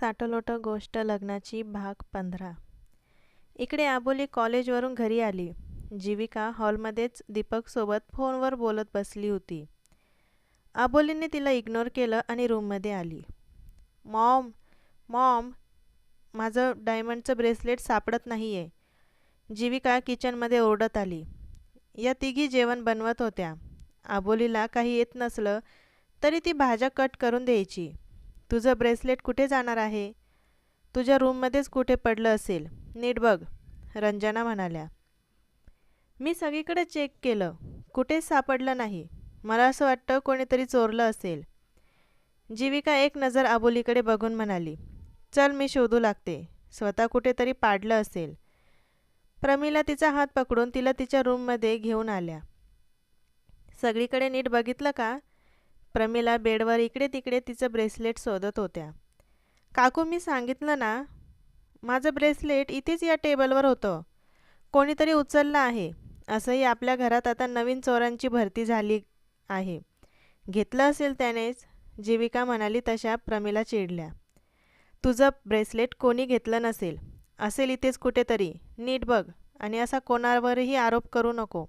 साटलोटं गोष्ट लग्नाची भाग पंधरा. इकडे आबोली कॉलेजवरून घरी आली. जीविका हॉलमध्येच दीपकसोबत फोनवर बोलत बसली होती. आबोलीने तिला इग्नोर केलं आणि रूममध्ये आली. मॉम मॉम माझं डायमंडचं ब्रेसलेट सापडत नाही आहे जीविका किचनमध्ये ओरडत आली. या तिघी जेवण बनवत होत्या. आबोलीला काही येत नसलं तरी ती भाज्या कट करून द्यायची. तुझं ब्रेसलेट कुठे जाणार आहे? तुझ्या रूममध्येच कुठे पडलं असेल? नीट बघ रंजना म्हणाल्या. मी सगळीकडे चेक केलं. कुठेच सापडलं नाही. मला असं वाटतं कोणीतरी चोरलं असेल. जीविका एक नजर आबोलीकडे बघून म्हणाली. चल मी शोधू लागते. स्वतः कुठेतरी पाडलं असेल. प्रमिला तिचा हात पकडून तिला तिच्या रूममध्ये घेऊन आल्या. सगळीकडे नीट बघितलं का? प्रमिला बेडवर इकडे तिकडे तिचं ब्रेसलेट शोधत होत्या. काकू मी सांगितलं ना माझं ब्रेसलेट इथेच या टेबलवर होतं. कोणीतरी उचललं आहे. असंही आपल्या घरात आता नवीन चोरांची भरती झाली आहे. घेतलं असेल त्यानेच. जीविका म्हणाली तशा प्रमिला चिडल्या. तुझं ब्रेसलेट कोणी घेतलं नसेल. असेल इथेच कुठेतरी. नीट बघ आणि असा कोणावरही आरोप करू नको.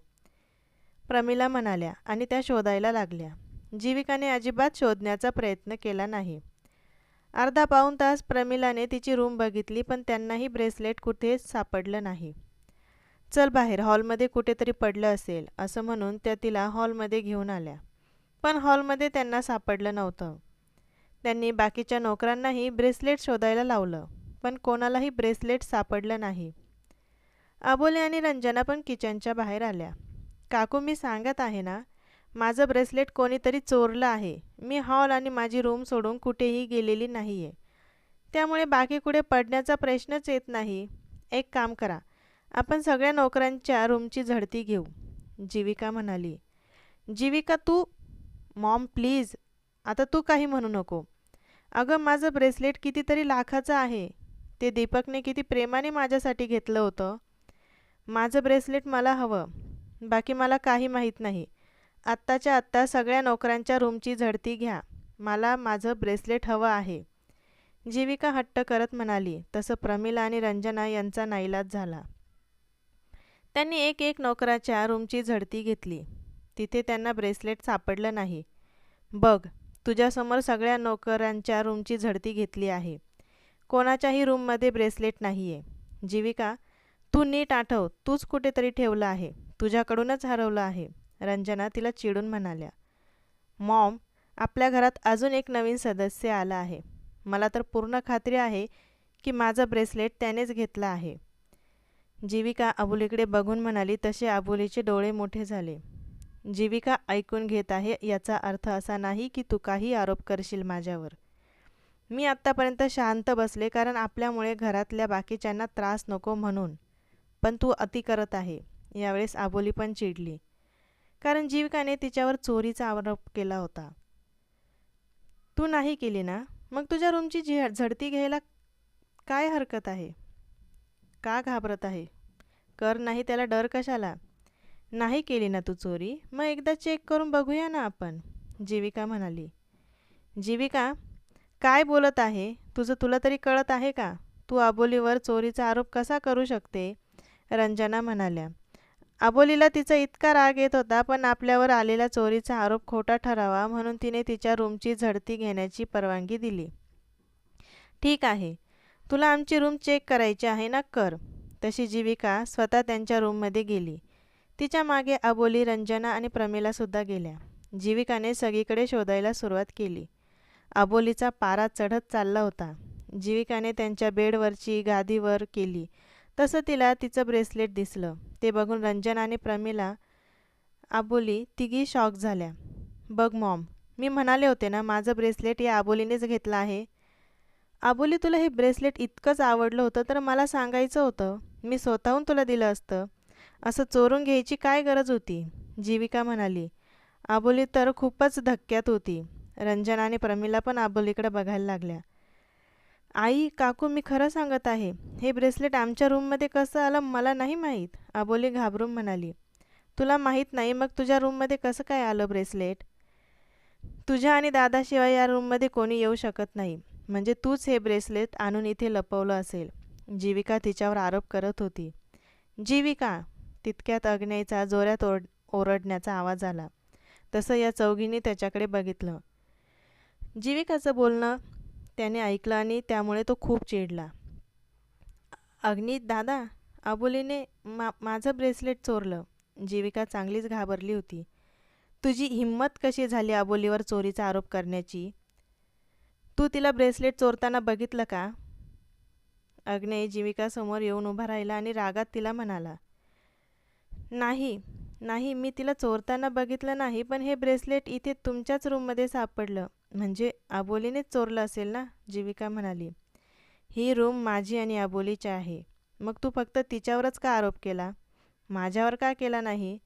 प्रमिला म्हणाल्या आणि त्या शोधायला लागल्या. जीविकाने अजिबात शोधण्याचा प्रयत्न केला नाही. अर्धा पाऊण तास प्रमिलाने तिची रूम बघितली पण त्यांनाही ब्रेसलेट कुठेच सापडलं नाही. चल बाहेर हॉलमध्ये कुठेतरी पडलं असेल असं म्हणून त्या तिला हॉलमध्ये घेऊन आल्या. पण हॉलमध्ये त्यांना सापडलं नव्हतं. त्यांनी बाकीच्या नोकरांनाही ब्रेसलेट शोधायला लावलं पण कोणालाही ब्रेसलेट सापडलं नाही. अबोले आणि रंजना पण किचनच्या बाहेर आल्या. काकू मी सांगत आहे ना माझं ब्रेसलेट कोणीतरी चोरलं आहे. मी हॉल आणि माझी रूम सोडून कुठेही गेलेली नाही आहे त्यामुळे बाकी कुठे पडण्याचा प्रश्नच येत नाही. एक काम करा. आपण सगळ्या नोकरांच्या रूमची झडती घेऊ. जीविका म्हणाली. जीविका तू? Mom please. आता तू काही म्हणू नको. अगं माझं ब्रेसलेट कितीतरी लाखाचं आहे. ते दीपकने किती प्रेमाने माझ्यासाठी घेतलं होतं. माझं ब्रेसलेट मला हवं. बाकी मला काही माहीत नाही. आत्ताच्या आत्ता सगळ्या नोकरांच्या रूमची झडती घ्या. मला माझं ब्रेसलेट हवं आहे. जीविका हट्ट करत म्हणाली. तसं प्रमिला आणि रंजना यांचा नाईलाज झाला. त्यांनी एक एक नोकराच्या रूमची झडती घेतली. तिथे त्यांना ब्रेसलेट सापडलं नाही. बघ तुझ्यासमोर सगळ्या नोकरांच्या रूमची झडती घेतली आहे. कोणाच्याही रूममध्ये ब्रेसलेट नाही आहे जीविका तू नीट आठव. तूच कुठेतरी ठेवलं आहे. तुझ्याकडूनच हरवलं आहे. रंजना तिला चिडून म्हणाल्या मॉम आपल्या घरात अजून एक नवीन सदस्य आला आहे. मला तर पूर्ण खात्री आहे की माझं ब्रेसलेट त्यानेच घेतलं आहे. जीविका अबोलीकडे बघून म्हणाली तसे अबुलीचे डोळे मोठे झाले. जीविका ऐकून घेत आहे याचा अर्थ असा नाही की तू काही आरोप करशील माझ्यावर. मी आत्तापर्यंत शांत बसले कारण आपल्यामुळे घरातल्या बाकीच्यांना त्रास नको म्हणून. पण तू अति करत आहे. यावेळेस आबोली पण चिडली. कारण जीविकाने तिच्यावर चोरीचा आरोप केला होता. तू नाही केली ना? मग तुझ्या रूमची झि झडती घ्यायला काय हरकत आहे? का घाबरत आहे? कर नाही त्याला डर कशाला? नाही केली ना तू चोरी? मग एकदा चेक करून बघूया ना आपण जीविका म्हणाली. जीविका काय बोलत आहे? तुझं तुला तरी कळत आहे का? तू आबोलीवर चोरीचा आरोप कसा करू शकते? रंजना म्हणाल्या. अबोलीला तिचा इतका राग येत होता पण आपल्यावर आलेला चोरीचा आरोप खोटा ठरावा म्हणून तिने तिच्या रूमची झडती घेण्याची परवानगी दिली. ठीक आहे. तुला आमची रूम चेक करायची आहे ना? कर. तशी जीविका स्वतः त्यांच्या रूममध्ये गेली. तिच्यामागे अबोली रंजना आणि प्रमिलासुद्धा गेल्या. जीविकाने सगळीकडे शोधायला सुरुवात केली. अबोलीचा पारा चढत चालला होता. जीविकाने त्यांच्या बेडवरची गादीवर केली. तसं तिला तिचं ब्रेसलेट दिसलं. ते बघून रंजन आणि प्रमिला आबोली तिघी शॉक झाल्या. बघ मॉम मी म्हणाले होते ना माझं ब्रेसलेट या आबोलीनेच घेतलं आहे. आबोली तुला हे ब्रेसलेट इतकंच आवडलं होतं तर मला सांगायचं होतं. मी स्वतःहून तुला दिलं असतं. असं चोरून घ्यायची काय गरज होती? जीविका म्हणाली. आबोली तर खूपच धक्क्यात होती. रंजन आणि प्रमिला पण आबोलीकडे बघायला लागल्या. आई काकू मी खरं सांगत आहे. हे ब्रेसलेट आमच्या रूममध्ये कसं आलं मला नाही माहीत आबोली घाबरून म्हणाली. तुला माहीत नाही मग तुझ्या रूममध्ये कसं काय आलं ब्रेसलेट? तुझ्या आणि दादाशिवाय या रूममध्ये कोणी येऊ शकत नाही. म्हणजे तूच हे ब्रेसलेट आणून इथे लपवलं असेल. जीविका तिच्यावर आरोप करत होती. जीविका! तितक्यात अग्नेयचा जोऱ्यात ओरड ओरडण्याचा आवाज आला. तसं या चौघींनी त्याच्याकडे बघितलं. जीविकाचं बोलणं त्याने ऐकलं आणि त्यामुळे तो खूप चिडला. अग्नी दादा अबोलीने मा माझं ब्रेसलेट चोरलं. जीविका चांगलीच घाबरली होती. तुझी हिंमत कशी झाली अबोलीवर चोरीचा आरोप करण्याची? तू तिला ब्रेसलेट चोरताना बघितलं का? अग्नेय जीविकासमोर येऊन उभा राहिला आणि रागात तिला म्हणाला नाही नाही मी तिला चोरताना बघितलं नाही पण हे ब्रेसलेट इथे तुमच्याच रूममध्ये सापडलं. म्हणजे आबोलीनेच चोरलं असेल ना? जीविका म्हणाली. ही रूम माझी आणि आबोलीची आहे. मग तू फक्त तिच्यावरच का आरोप केला? माझ्यावर का केला नाही?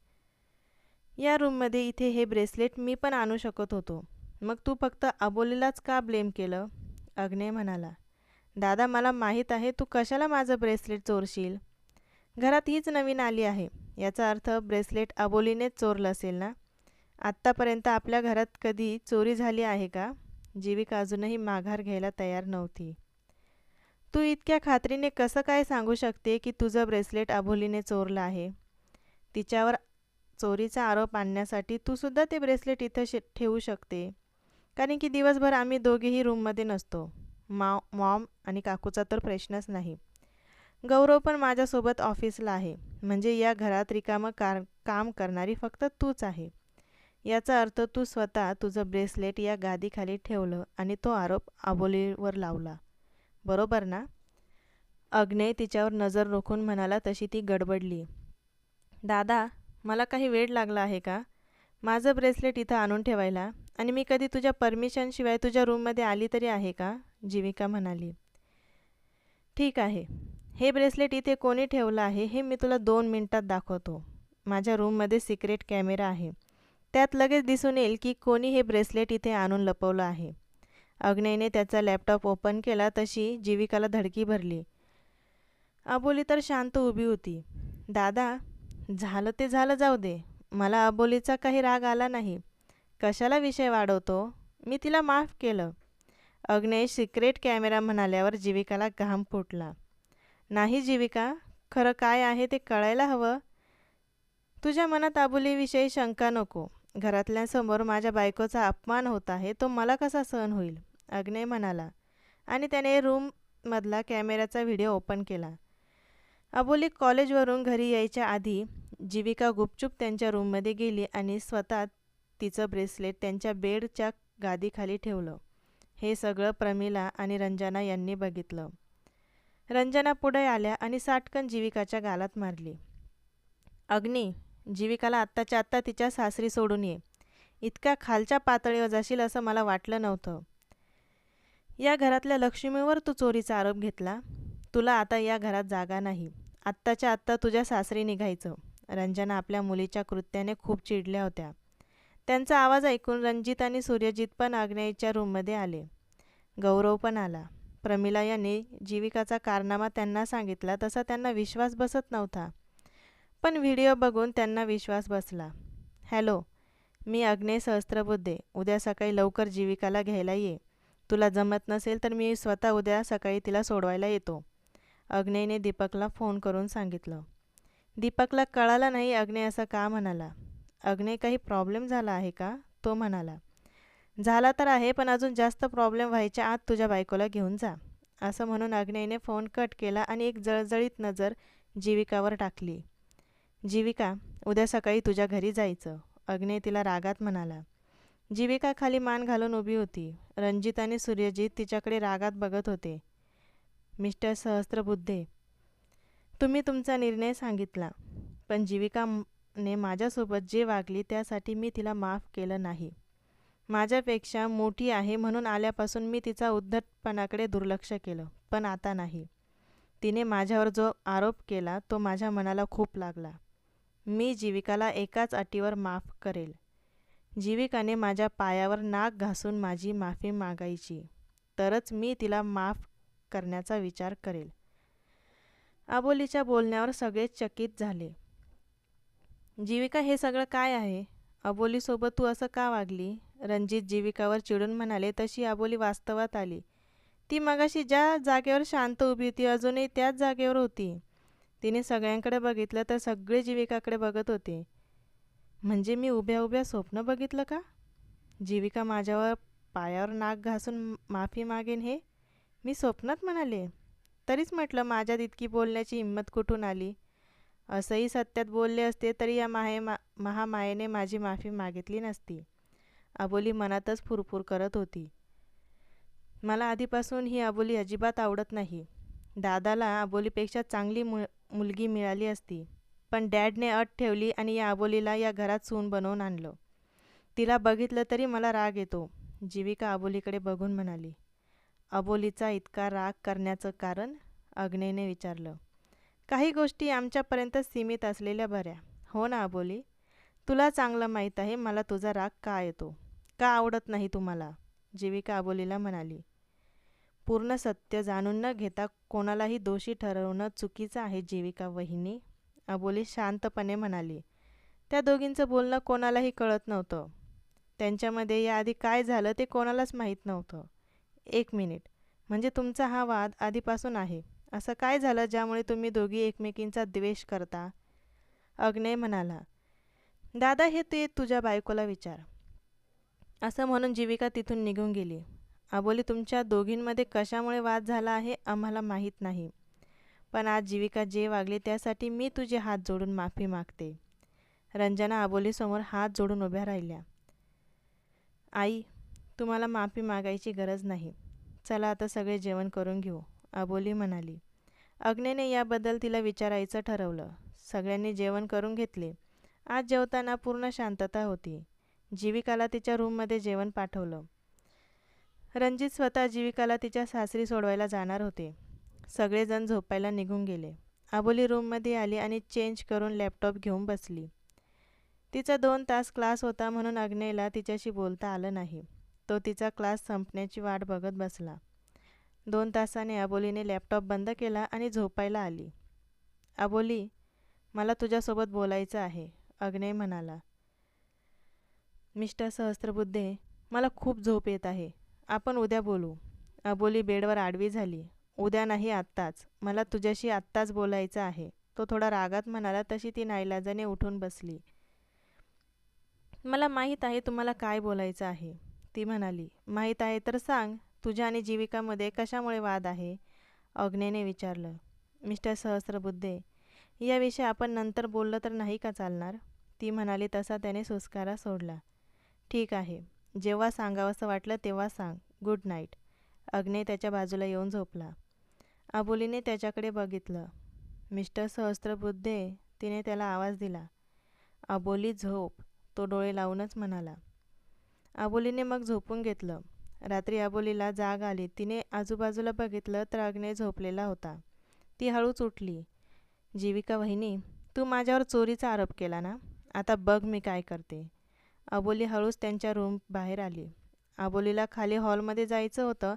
या रूममध्ये इथे हे ब्रेसलेट मी पण आणू शकत होतो. मग तू फक्त अबोलीलाच का ब्लेम केलं? अग्ने म्हणाला. दादा मला माहीत आहे तू कशाला माझं ब्रेसलेट चोरशील? घरात हीच नवीन आली आहे. याचा अर्थ ब्रेसलेट अबोलीनेच चोरलं असेल ना? आत्तापर्यंत आपल्या घरात कधी चोरी झाली आहे का? जीविका अजूनही माघार घ्यायला तयार नव्हती. तू इतक्या खात्रीने कसं काय सांगू शकते की तुझं ब्रेसलेट अबोलीने चोरलं आहे? तिच्यावर चोरीचा आरोप आणण्यासाठी तूसुद्धा ते ब्रेसलेट इथं शे ठेवू शकते. कारण की दिवसभर आम्ही दोघेही रूममध्ये नसतो. माव मॉम आणि काकूचा तर प्रश्नच नाही. गौरव पण माझ्यासोबत ऑफिसला आहे. म्हणजे या घरात रिकामं कार काम करणारी फक्त तूच आहे. याचा अर्थ तू स्वतः तुझं ब्रेसलेट या गादीखाली ठेवलं आणि तो आरोप आबोलीवर लावला. बरोबर ना? अग्नेय तिच्यावर नजर रोखून म्हणाला तशी ती गडबडली. दादा मला काही वेळ लागला आहे का? माझं ब्रेसलेट इथं आणून ठेवायला आणि मी कधी तुझ्या परमिशनशिवाय तुझ्या रूममध्ये आली तरी आहे का? जीविका म्हणाली. ठीक आहे. हे ब्रेसलेट इथे कोणी ठेवलं आहे हे मी तुला दोन मिनटात दाखवतो. माझ्या रूममध्ये सिक्रेट कॅमेरा आहे. त्यात लगेच दिसून येईल की कोणी हे ब्रेसलेट इथे आणून लपवलं आहे. अग्नयने त्याचा लॅपटॉप ओपन केला तशी जीविकाला धडकी भरली. अबोली तर शांत उभी होती. दादा झालं ते झालं जाऊ दे. मला अबोलीचा काही राग आला नाही. कशाला विषय वाढवतो? मी तिला माफ केलं. अग्नेय सिक्रेट कॅमेरा म्हणाल्यावर जीविकाला घाम फुटला. नाही जीविका खरं काय आहे ते कळायला हवं. तुझ्या मनात अबोलीविषयी शंका नको. घरातल्यांसमोर माझ्या बायकोचा अपमान होत आहे तो मला कसा सहन होईल? अग्नेय म्हणाला. आणि त्याने रूममधला कॅमेऱ्याचा व्हिडिओ ओपन केला. अबोली कॉलेजवरून घरी यायच्या आधी जीविका गुपचूप त्यांच्या रूममध्ये गेली आणि स्वतः तिचं ब्रेसलेट त्यांच्या बेडच्या गादीखाली ठेवलं. हे सगळं प्रमिला आणि रंजना यांनी बघितलं. रंजना पुढे आल्या आणि साटकन जीविकाच्या गालात मारली. अग्नी जीविकाला आत्ताच्या आत्ता तिच्या सासरी सोडून ये. इतक्या खालच्या पातळीवर जाशील असं मला वाटलं नव्हतं. या घरातल्या लक्ष्मीवर तू चोरीचा आरोप घेतला. तुला आता या घरात जागा नाही. आत्ताच्या आत्ता तुझ्या सासरी निघायचं. रंजना आपल्या मुलीच्या कृत्याने खूप चिडल्या होत्या. त्यांचा आवाज ऐकून रणजित आणि सूर्यजित पण आग्नेयच्या रूममध्ये आले. गौरव पण आला. प्रमिला यांनी जीविकाचा कारनामा त्यांना सांगितला तसा त्यांना विश्वास बसत नव्हता. पण व्हिडिओ बघून त्यांना विश्वास बसला. हॅलो मी अग्नेय सहस्त्रबुद्धे. उद्या सकाळी लवकर जीविकाला घ्यायला ये. तुला जमत नसेल तर मी स्वतः उद्या सकाळी तिला सोडवायला येतो. अग्नेयने दीपकला फोन करून सांगितलं. दीपकला कळाला नाही अग्नेय असं का म्हणाला. अग्ने काही प्रॉब्लेम झाला आहे का? तो म्हणाला. झाला तर आहे पण अजून जास्त प्रॉब्लेम व्हायच्या आत तुझ्या बायकोला घेऊन जा. असं म्हणून अग्नेयने फोन कट केला आणि एक जळजळीत नजर जीविकावर टाकली. जीविका उद्या सकाळी तुझ्या घरी जायचं. अग्ने तिला रागात म्हणाला. जीविका खाली मान घालून उभी होती. रणजित आणि सूर्यजित तिच्याकडे रागात बघत होते. मिस्टर सहस्त्रबुद्धे तुम्ही तुमचा निर्णय सांगितला. पण जीविकाने माझ्यासोबत जे वागली त्यासाठी मी तिला माफ केलं नाही. माझ्यापेक्षा मोठी आहे म्हणून आल्यापासून मी तिचा उद्धटपणाकडे दुर्लक्ष केलं पण आता नाही. तिने माझ्यावर जो आरोप केला तो माझ्या मनाला खूप लागला. मी जीविकाला एकाच अटीवर माफ करेल. जीविकाने माझ्या पायावर नाक घासून माझी माफी मागायची. तरच मी तिला माफ करण्याचा विचार करेल. अबोलीच्या बोलण्यावर सगळेच चकित झाले. जीविका हे सगळं काय आहे? अबोलीसोबत तू असं का वागली? रणजित जीविकावर चिडून म्हणाले तशी अबोली वास्तवात आली. ती मगाशी ज्या जागेवर शांत उभी होती अजूनही त्याच जागेवर होती. तिने सगळ्यांकडे बघितलं तर सगळे जीविकाकडे बघत होते. म्हणजे मी उभ्या उभ्या स्वप्न बघितलं का? जीविका माझ्यावर पायावर नाक घासून माफी मागेन हे? मी स्वप्नात म्हणाले तरीच म्हटलं माझ्यात इतकी बोलण्याची हिंमत कुठून आली? असंही सत्यात बोलले असते तरी या माहे मा महामायेने माझी माफी मागितली नसती. अबोली मनातच फुरफुर करत होती. मला आधीपासून ही अबोली अजिबात आवडत नाही. दादाला अबोलीपेक्षा चांगली मु मुलगी मिळाली असती. पण डॅडने अट ठेवली आणि या अबोलीला या घरात सून बनवून आणलं. तिला बघितलं तरी मला राग येतो. जीविका अबोलीकडे बघून म्हणाली अबोलीचा इतका राग करण्याचं कारण? अग्नेने विचारलं. काही गोष्टी आमच्यापर्यंत सीमित असलेल्या बऱ्या. हो ना अबोली तुला चांगलं माहीत आहे मला तुझा राग का येतो? का आवडत नाही तुम्हाला? जीविका अबोलीला म्हणाली पूर्ण सत्य जाणून न घेता कोणालाही दोषी ठरवणं चुकीचं आहे जीविका वहिनी अबोली शांतपणे म्हणाली. त्या दोघींचं बोलणं कोणालाही कळत नव्हतं. त्यांच्यामध्ये याआधी काय झालं ते कोणालाच माहीत नव्हतं. एक मिनिट. म्हणजे तुमचा हा वाद आधीपासून आहे. असं काय झालं ज्यामुळे तुम्ही दोघी एकमेकींचा द्वेष करता? अग्नय म्हणाला. दादा हे ते तुझ्या बायकोला विचार. असं म्हणून जीविका तिथून निघून गेली. अबोली तुमच्या दोघींमध्ये कशामुळे वाद झाला आहे आम्हाला माहीत नाही. पण आज जीविका जे वागली त्यासाठी मी तुझे हात जोडून माफी मागते. रंजना अबोलीसमोर हात जोडून उभ्या राहिल्या. आई तुम्हाला माफी मागायची गरज नाही. चला आता सगळे जेवण करून घेऊ अबोली म्हणाली. अग्नेने याबद्दल तिला विचारायचं ठरवलं. सगळ्यांनी जेवण करून घेतले. आज जेवताना पूर्ण शांतता होती. जीविकाला तिच्या रूममध्ये जेवण पाठवलं. रणजित स्वतः जीविकाला तिच्या सासरी सोडवायला जाणार होते. सगळेजण झोपायला निघून गेले. आबोली रूममध्ये आली आणि चेंज करून लॅपटॉप घेऊन बसली. तिचा दोन तास क्लास होता म्हणून अग्नेला तिच्याशी बोलता आलं नाही. तो तिचा क्लास संपण्याची वाट बघत बसला. दोन तासाने अबोलीने लॅपटॉप बंद केला आणि झोपायला आली. अबोली मला तुझ्यासोबत बोलायचं आहे अग्नेय म्हणाला. मिस्टर सहस्त्रबुद्धे मला खूप झोप येत आहे. आपण उद्या बोलू. अबोली बेडवर आडवी झाली. उद्या नाही आत्ताच. मला तुझ्याशी आत्ताच बोलायचं आहे. तो थोडा रागात म्हणाला तशी ती नाईलाजाने उठून बसली. मला माहीत आहे तुम्हाला काय बोलायचं आहे. ती म्हणाली माहीत आहे तर सांग तुझ्या आणि जीविकामध्ये कशामुळे वाद आहे? अग्नेने विचारलं मिस्टर सहस्रबुद्धे याविषयी आपण नंतर बोललं तर नाही का चालणार? ती म्हणाली तसा त्याने सुस्कारा सोडला. ठीक आहे. जेव्हा सांगावंसं वाटलं तेव्हा सांग. गुड नाईट अग्ने त्याच्या बाजूला येऊन झोपला. अबोलीने त्याच्याकडे बघितलं. मिस्टर सहस्त्रबुद्धे तिने त्याला आवाज दिला. अबोली झोप. तो डोळे लावूनच म्हणाला. अबोलीने मग झोपून घेतलं. रात्री अबोलीला जाग आली. तिने आजूबाजूला बघितलं तर अग्ने झोपलेला होता. ती हळूच उठली. जीविका वहिनी तू माझ्यावर चोरीचा आरोप केला ना? आता बघ मी काय करते. अबोली हळूच त्यांच्या रूम बाहेर आली. अबोलीला खाली हॉलमध्ये जायचं होतं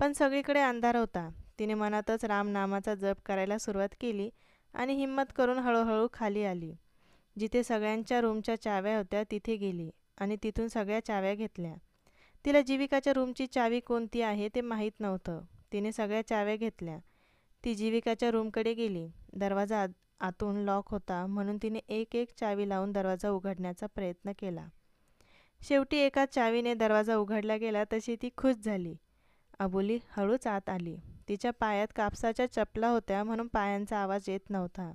पण सगळीकडे अंधार होता. तिने मनातच रामनामाचा जप करायला सुरुवात केली आणि हिंमत करून हळूहळू खाली आली. जिथे सगळ्यांच्या रूमच्या चाव्या होत्या तिथे गेली आणि तिथून सगळ्या चाव्या घेतल्या. तिला जीविकाच्या रूमची चावी कोणती आहे ते माहीत नव्हतं. तिने सगळ्या चाव्या घेतल्या. ती जीविकाच्या रूमकडे गेली. दरवाजा आत आतून लॉक होता म्हणून तिने एक एक चावी लावून दरवाजा उघडण्याचा प्रयत्न केला. शेवटी एका चावीने दरवाजा उघडला गेला तशी ती खुश झाली. अबोली हळूच आत आली. तिच्या पायात कापसाच्या चपला होत्या म्हणून पायांचा आवाज येत नव्हता.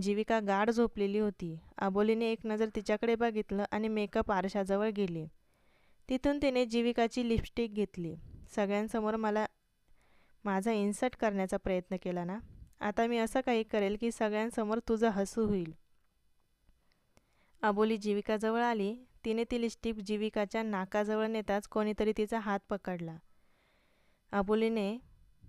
जीविका गाढ झोपलेली होती. अबोलीने एक नजर तिच्याकडे बघितलं आणि मेकअप आरशाजवळ गेली. तिथून तिने जीविकाची लिपस्टिक घेतली. सगळ्यांसमोर मला माझा इन्सर्ट करण्याचा प्रयत्न केला ना? आता मी असं काही करेल की सगळ्यांसमोर तुझं हसू होईल. अबोली जीविकाजवळ आली. तिने ती लिपस्टिक जीविकाच्या नाकाजवळ नेताच कोणीतरी तिचा हात पकडला. अबोलीने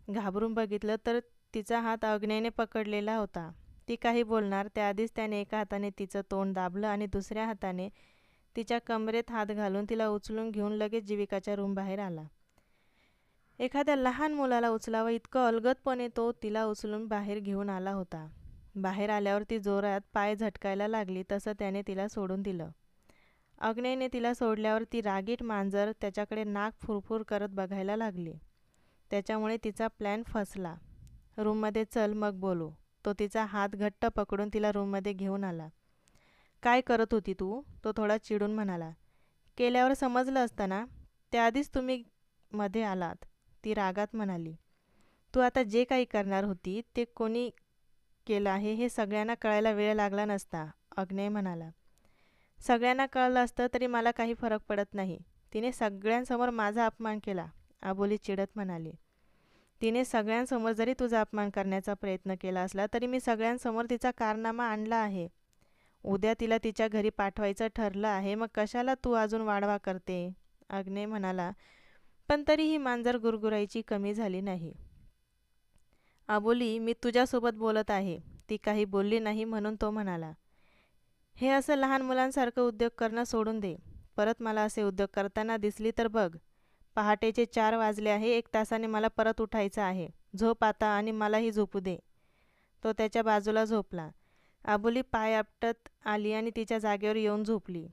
घाबरून बघितलं तर तिचा हात अग्नेने पकडलेला होता. ती काही बोलणार त्याआधीच त्याने एका हाताने तिचं तोंड दाबलं आणि दुसऱ्या हाताने तिच्या कमरेत हात घालून तिला उचलून घेऊन लगेच जीविकाच्या रूमबाहेर आला. एखाद्या लहान मुलाला उचलावं इतकं अलगदपणे तो तिला उचलून बाहेर घेऊन आला होता. बाहेर आल्यावर ती जोरात पाय झटकायला लागली तसं त्याने तिला सोडून दिलं. अग्नेयने तिला सोडल्यावर ती रागीट मांजर त्याच्याकडे नाक फुरफुर करत बघायला लागली. त्याच्यामुळे तिचा प्लॅन फसला. रूममध्ये चल मग बोलू. तो तिचा हात घट्ट पकडून तिला रूममध्ये घेऊन आला. काय करत होती तू? तो थोडा चिडून म्हणाला. केल्यावर समजलं असतं ना त्याआधीच तुम्ही मध्ये आलात ती रागात म्हणाली. तू आता जे काही करणार होती ते कोणी केलं आहे हे सगळ्यांना कळायला वेळ लागला नसता अग्नेय म्हणाला. सगळ्यांना कळलं असतं तरी मला काही फरक पडत नाही. तिने सगळ्यांसमोर माझा अपमान केला. आबोली चिडत म्हणाली तिने सगळ्यांसमोर जरी तुझा अपमान करण्याचा प्रयत्न केला असला तरी मी सगळ्यांसमोर तिचा कारनामा आणला आहे. उद्या तिला तिच्या घरी पाठवायचं ठरलं आहे मग कशाला तू अजून वाढवा करते? अग्ने म्हणाला पण तरीही मांजर गुरगुरायची कमी झाली नाही. आबोली मी तुझ्यासोबत बोलत आहे. ती काही बोलली नाही म्हणून तो म्हणाला हे असं लहान मुलांसारखं उद्योग करणं सोडून दे. परत मला असे उद्योग करताना दिसली तर बघ. पहाटेचे चार वाजले आहे एक तासाने मला परत उठायचं आहे. झोप आता आणि मलाही झोपू दे. तो त्याच्या बाजूला झोपला. आबोली पाय आपटत आली आणि तिच्या जागेवर येऊन झोपली.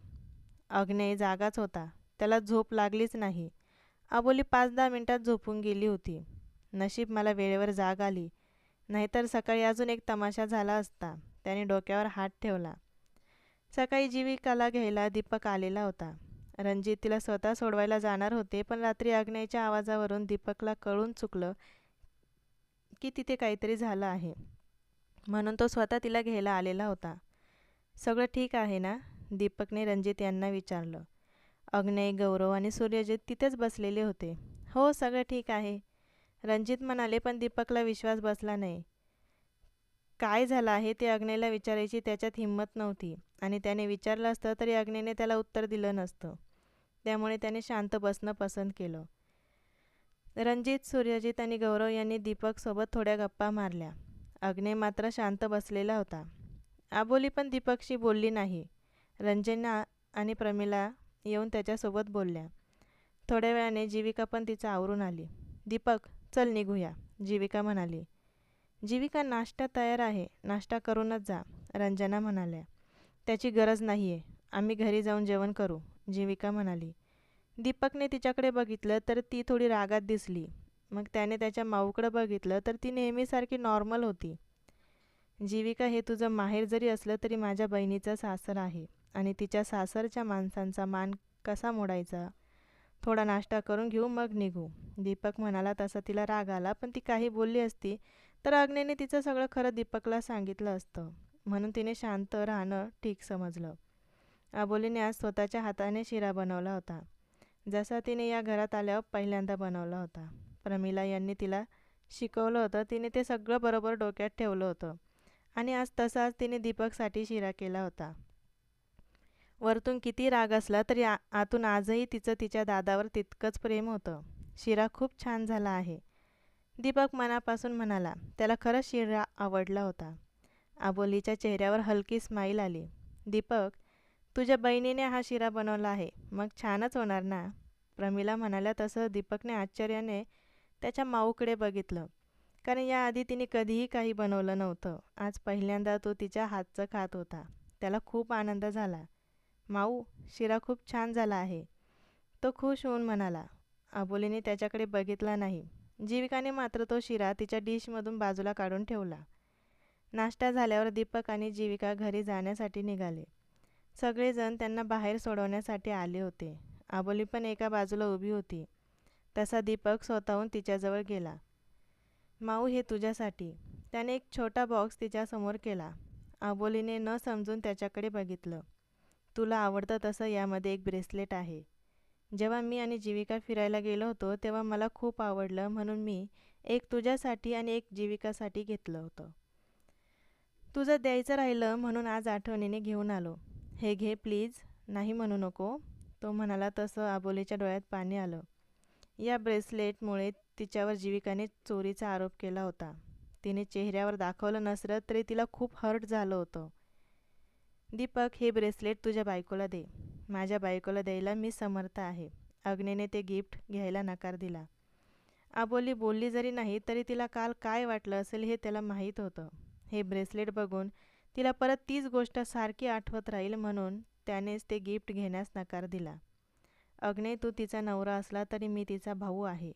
अग्नेय जागाच होता. त्याला झोप लागलीच नाही. आबोली पाच दहा मिनटात झोपून गेली होती. नशीब मला वेळेवर जाग आली. नाहीतर सकाळी अजून एक तमाशा झाला असता. त्याने डोक्यावर हात ठेवला. सकाळी जीविकाला घ्यायला दीपक आलेला होता. रणजित तिला स्वतः सोडवायला जाणार होते पण रात्री आग्नेयच्या आवाजावरून दीपकला कळून चुकलं की तिथे काहीतरी झालं आहे. म्हणून तो स्वतः तिला घ्यायला आलेला होता. सगळं ठीक आहे ना? दीपकने रणजित यांना विचारलं. अग्नेय गौरव आणि सूर्यजित तिथेच बसलेले होते. हो सगळं ठीक आहे. रणजित म्हणाले पण दीपकला विश्वास बसला नाही. काय झालं आहे ते अग्नेला विचारायची त्याच्यात हिंमत नव्हती. आणि त्याने विचारलं असतं तरी अग्नेने त्याला उत्तर दिलं नसतं. त्यामुळे त्याने शांत बसणं पसंत केलं. रणजित सूर्यजित आणि गौरव यांनी दीपकसोबत थोड्या गप्पा मारल्या. अग्ने मात्र शांत बसलेला होता. आबोली पण दीपकशी बोलली नाही. रंजना आणि प्रमिला येऊन त्याच्यासोबत बोलल्या. थोड्या वेळाने जीविका पण तिचं आवरून आली. दीपक चल निघूया जीविका म्हणाली. जीविका नाश्ता तयार आहे. नाश्ता करूनच जा रंजना म्हणाल्या. त्याची गरज नाही आहे आम्ही घरी जाऊन जेवण करू जीविका म्हणाली. दीपकने तिच्याकडे बघितलं तर ती थोडी रागात दिसली. मग त्याने त्याच्या माऊकडं बघितलं तर ती नेहमीसारखी नॉर्मल होती. जीविका हे तुझं माहेर जरी असलं तरी माझ्या बहिणीचं सासर आहे आणि तिच्या सासरच्या माणसांचा मान कसा मोडायचा? थोडा नाश्ता करून घेऊ मग निघू. दीपक म्हणाला तसा तिला राग आला पण ती काही बोलली असती तर अग्नेने तिचं सगळं खरं दीपकला सांगितलं असतं. म्हणून तिने शांत राहणं ठीक समजलं. आबोलीने आज स्वतःच्या हाताने शिरा बनवला होता. जसा तिने या घरात आल्यावर पहिल्यांदा बनवला होता. प्रमिला यांनी तिला शिकवलं होतं. तिने ते सगळं बरोबर डोक्यात ठेवलं होतं. आणि आज तसाच तिने दीपकसाठी शिरा केला होता. वरतून किती राग असला तरी आतून आजही तिचं तिच्या दादावर तितकंच प्रेम होतं. शिरा खूप छान झाला आहे. दीपक मनापासून म्हणाला त्याला खरंच शिरा आवडला होता. आबोलीच्या चेहऱ्यावर हलकी स्माईल आली. दीपक तुझ्या बहिणीने हा शिरा बनवला आहे. मग छानच होणार ना? प्रमिला म्हणाल्या तसं दीपकने आश्चर्याने त्याच्या माऊकडे बघितलं. कारण याआधी तिने कधीही काही बनवलं नव्हतं. आज पहिल्यांदा तो तिच्या हातचं खात होता. त्याला खूप आनंद झाला. माऊ शिरा खूप छान झाला आहे. तो खुश होऊन म्हणाला. आबोलीने त्याच्याकडे बघितला नाही. जीविकाने मात्र तो शिरा तिच्या डिशमधून बाजूला काढून ठेवला. नाश्ता झाल्यावर दीपक आणि जीविका घरी जाण्यासाठी निघाले. सगळेजण त्यांना बाहेर सोडवण्यासाठी आले होते. आबोली पण एका बाजूला उभी होती. तसा दीपक स्वतःहून तिच्याजवळ गेला. माऊ हे तुझ्यासाठी. त्याने एक छोटा बॉक्स तिच्यासमोर केला. आबोलीने न समजून त्याच्याकडे बघितलं. तुला आवडतं तसं यामध्ये एक ब्रेसलेट आहे. जेव्हा मी आणि जीविका फिरायला गेलो होतो तेव्हा मला खूप आवडलं म्हणून मी एक तुझ्यासाठी आणि एक जीविकासाठी घेतलं होतं. तुझं द्यायचं राहिलं म्हणून आज आठवणीने घेऊन आलो. हे घे प्लीज नाही म्हणू नको. तो म्हणाला तसं आबोलीच्या डोळ्यात पाणी आलं. या ब्रेसलेटमुळे तिच्यावर जीविकाने चोरीचा आरोप केला होता. तिने चेहऱ्यावर दाखवलं नसलं तरी तिला खूप हर्ट झालं होतं. दीपक हे ब्रेसलेट तुझ्या बायकोला दे. माझ्या बायकोला द्यायला मी समर्थ आहे. अग्नेने ते गिफ्ट घ्यायला नकार दिला. आबोली बोलली जरी नाही तरी तिला काल काय वाटलं असेल हे त्याला माहीत होतं. हे ब्रेसलेट बघून तिला परत तीच गोष्ट सारखी आठवत राहील म्हणून त्यानेच ते गिफ्ट घेण्यास नकार दिला. अग्ने तू तिचा नवरा असला तरी मी तिचा भाऊ आहे.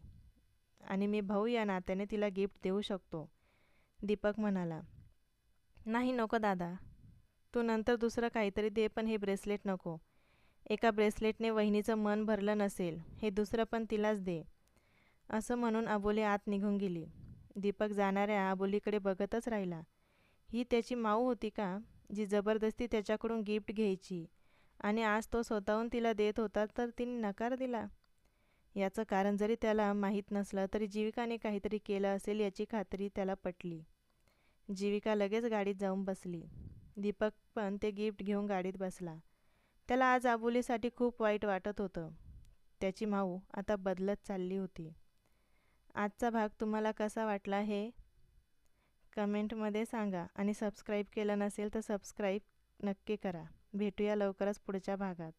आणि मी भाऊ या नात्याने तिला गिफ्ट देऊ शकतो. दीपक म्हणाला नाही नको दादा. तू नंतर दुसरं काहीतरी दे पण हे ब्रेसलेट नको. एका ब्रेसलेटने वहिनीचं मन भरलं नसेल हे दुसरं पण तिलाच दे. असं म्हणून अबोली आत निघून गेली. दीपक जाणाऱ्या अबोलीकडे बघतच राहिला. ही त्याची माऊ होती का जी जबरदस्ती त्याच्याकडून गिफ्ट घ्यायची आणि आज तो स्वतःहून तिला देत होता तर तिने नकार दिला? याचं कारण जरी त्याला माहीत नसलं तरी जीविकाने काहीतरी केलं असेल याची खात्री त्याला पटली. जीविका लगेच गाडीत जाऊन बसली. दीपक पण ते गिफ्ट घेऊन गाडीत बसला. त्याला आज आबोलीसाठी खूप वाईट वाटत होतं. त्याची माऊ आता बदलत चालली होती. आजचा भाग तुम्हाला कसा वाटला हे कमेंटमध्ये सांगा आणि सबस्क्राईब केलं नसेल तर सबस्क्राईब नक्की करा. भेटूया लवकरच पुढच्या भागात.